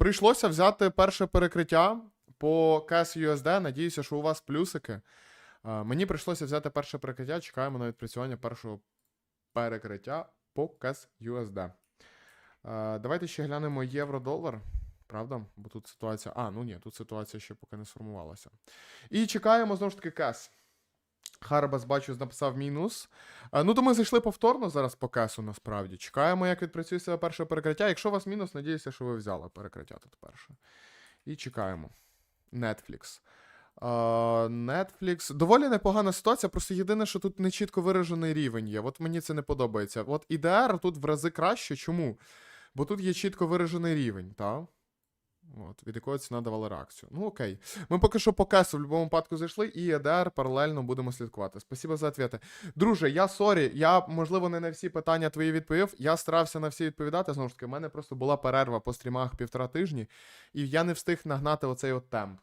Прийшлося взяти перше перекриття по CAS USD. Надіюся, що у вас плюсики. Мені прийшлося взяти перше перекриття. Чекаємо на відпрацювання першого перекриття по CAS USD. Давайте ще глянемо євро-долар. Правда? Бо тут ситуація. А, ну ні, тут ситуація ще поки не сформувалася. І чекаємо знову ж таки CAS. Харбас, бачу, написав мінус. Ну, то ми зайшли повторно зараз по кесу, насправді. Чекаємо, як відпрацює себе перше перекриття. Якщо у вас мінус, надіюся, що ви взяли перекриття тут перше. І чекаємо. Netflix. Netflix. Доволі непогана ситуація, просто єдине, що тут не чітко виражений рівень є. От мені це не подобається. От IDR тут в рази краще. Чому? Бо тут є чітко виражений рівень, так? От, від якого ціна давала реакцію. Ну окей. Ми поки що по кесу в будь-якому випадку зайшли, і ЕДР паралельно будемо слідкувати. Спасибо за ответи. Друже, я сорі, я, можливо, не на всі питання твої відповів. Я старався на всі відповідати. Знову ж таки, в мене просто була перерва по стрімах півтора тижні, і я не встиг нагнати оцей от темп.